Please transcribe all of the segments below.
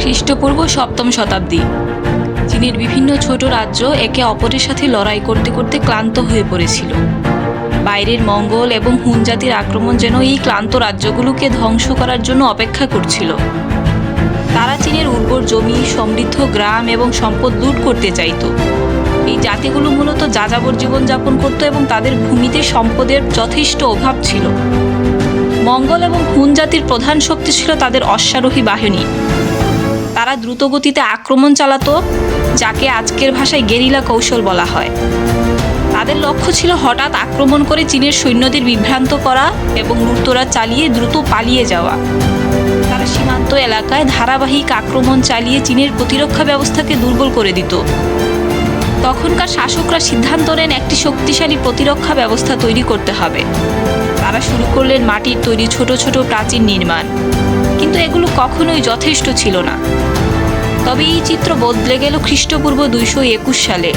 খ্রিস্টপূর্ব সপ্তম শতাব্দী, চীনের বিভিন্ন ছোট রাজ্য একে অপরের সাথে লড়াই করতে করতে ক্লান্ত হয়ে পড়েছিল। বাইরের মঙ্গল এবং হুন জাতির আক্রমণ যেন এই ক্লান্ত রাজ্যগুলোকে ধ্বংস করার জন্য অপেক্ষা করছিল। তারা চীনের উর্বর জমি, সমৃদ্ধ গ্রাম এবং সম্পদ লুট করতে চাইতো। এই জাতিগুলো মূলত যাযাবর জীবনযাপন করত এবং তাদের ভূমিতে সম্পদের যথেষ্ট অভাব ছিল। মঙ্গল এবং হুন জাতির প্রধান শক্তি ছিল তাদের অশ্বারোহী বাহিনী। তারা দ্রুতগতিতে আক্রমণ চালাতো, যাকে আজকের ভাষায় গেরিলা কৌশল বলা হয়। তাদের লক্ষ্য ছিল হঠাৎ আক্রমণ করে চীনের সৈন্যদের বিভ্রান্ত করা এবং লুটতরা চালিয়ে দ্রুত পালিয়ে যাওয়া। তারা সীমান্ত এলাকায় ধারাবাহিক আক্রমণ চালিয়ে চীনের প্রতিরক্ষা ব্যবস্থাকে দুর্বল করে দিত। তখনকার শাসকরা সিদ্ধান্ত নেন একটি শক্তিশালী প্রতিরক্ষা ব্যবস্থা তৈরি করতে হবে। তারা শুরু করলেন মাটির তৈরি ছোট ছোট প্রাচীর নির্মাণ। কিন্তু এগুলো কখনোই যথেষ্ট ছিল না। তবে এই চিত্র বদলে গেল খ্রিস্টপূর্ব দুইশো একুশ সালে।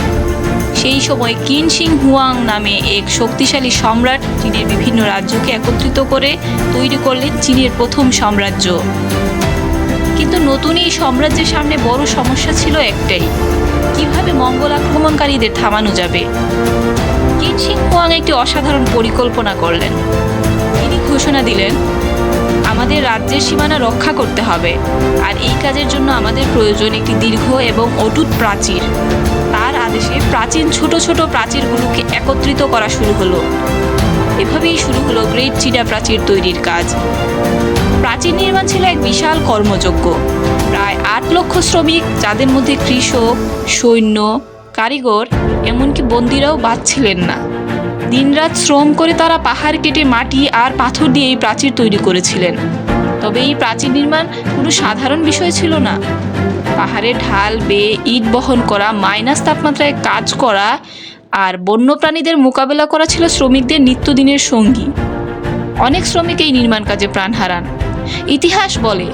সেই সময় কিন সিং হুয়াং নামে এক শক্তিশালী সম্রাট, চীনের বিভিন্ন রাজ্যকে একত্রিত করে তৈরি করলেন চীনের প্রথম সাম্রাজ্য। কিন্তু নতুন এই সাম্রাজ্যের সামনে বড় সমস্যা ছিল একটাই, কীভাবে মঙ্গল আক্রমণকারীদের থামানো যাবে? কিন সিং হুয়াং একটি অসাধারণ পরিকল্পনা করলেন। তিনি ঘোষণা দিলেন আমাদের রাজ্যের সীমানা রক্ষা করতে হবে। আর এই কাজের জন্য আমাদের প্রয়োজন একটি দীর্ঘ এবং অটুট প্রাচীর। তার আদেশে প্রাচীন ছোট ছোট প্রাচীরগুলোকে একত্রিত করা শুরু হলো। এভাবেই শুরু হলো গ্রেট চীনা প্রাচীর তৈরির কাজ। প্রাচীর নির্মাণ ছিল এক বিশাল কর্মযজ্ঞ। প্রায় আট লক্ষ শ্রমিক, যাদের মধ্যে কৃষক, সৈন্য, কারিগর, এমনকি বন্দিরাও বাদ ছিলেন না। দিনরাত শ্রম করে তারা পাহাড় কেটে মাটি আর পাথর দিয়ে এই প্রাচীর তৈরি করেছিলেন। তবে এই প্রাচীর নির্মাণ কোনো সাধারণ বিষয় ছিল না। পাহাড়ে ঢাল বেয়ে ইট বহন করা, মাইনাস তাপমাত্রায় কাজ করা আর বন্যপ্রাণীদের মোকাবেলা করা ছিল শ্রমিকদের নিত্যদিনের সঙ্গী। অনেক শ্রমিক এই নির্মাণ কাজে প্রাণ হারান। ইতিহাস বলে,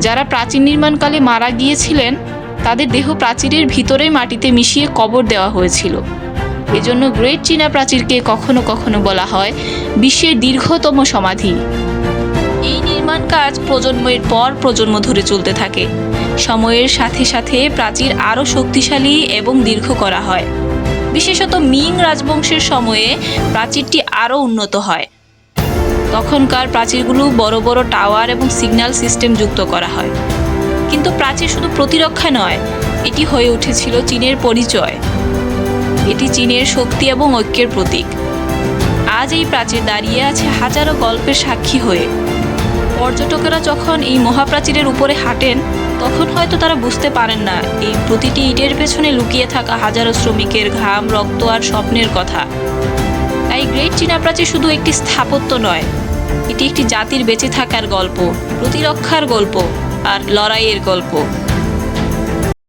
যারা প্রাচীন নির্মাণকালে মারা গিয়েছিলেন, তাদের দেহ প্রাচীরের ভিতরেই মাটিতে মিশিয়ে কবর দেওয়া হয়েছিল। এজন্য গ্রেট চীনা প্রাচীরকে কখনো কখনো বলা হয় বিশ্বের দীর্ঘতম সমাধি। এই নির্মাণ কাজ প্রজন্মের পর প্রজন্ম ধরে চলতে থাকে। সময়ের সাথে সাথে প্রাচীর আরও শক্তিশালী এবং দীর্ঘ করা হয়। বিশেষত মিং রাজবংশের সময়ে প্রাচীরটি আরও উন্নত হয়। তখনকার প্রাচীরগুলো বড় বড় টাওয়ার এবং সিগন্যাল সিস্টেম যুক্ত করা হয়। কিন্তু প্রাচীর শুধু প্রতিরক্ষা নয়, এটি হয়ে উঠেছিল চীনের পরিচয়। এটি চীনের শক্তি এবং ঐক্যের প্রতীক। আজ এই প্রাচীর দাঁড়িয়ে আছে হাজারো গল্পের সাক্ষী হয়ে। পর্যটকেরা যখন এই মহাপ্রাচীরের উপরে হাঁটেন, তখন হয়তো তারা বুঝতে পারেন না, এই প্রতিটি ইটের পেছনে লুকিয়ে থাকা হাজারো শ্রমিকের ঘাম, রক্ত আর স্বপ্নের কথা। তাই গ্রেট চীনা প্রাচীর শুধু একটি স্থাপত্য নয়, এটি একটি জাতির বেঁচে থাকার গল্প, প্রতিরক্ষার গল্প আর লড়াইয়ের গল্প।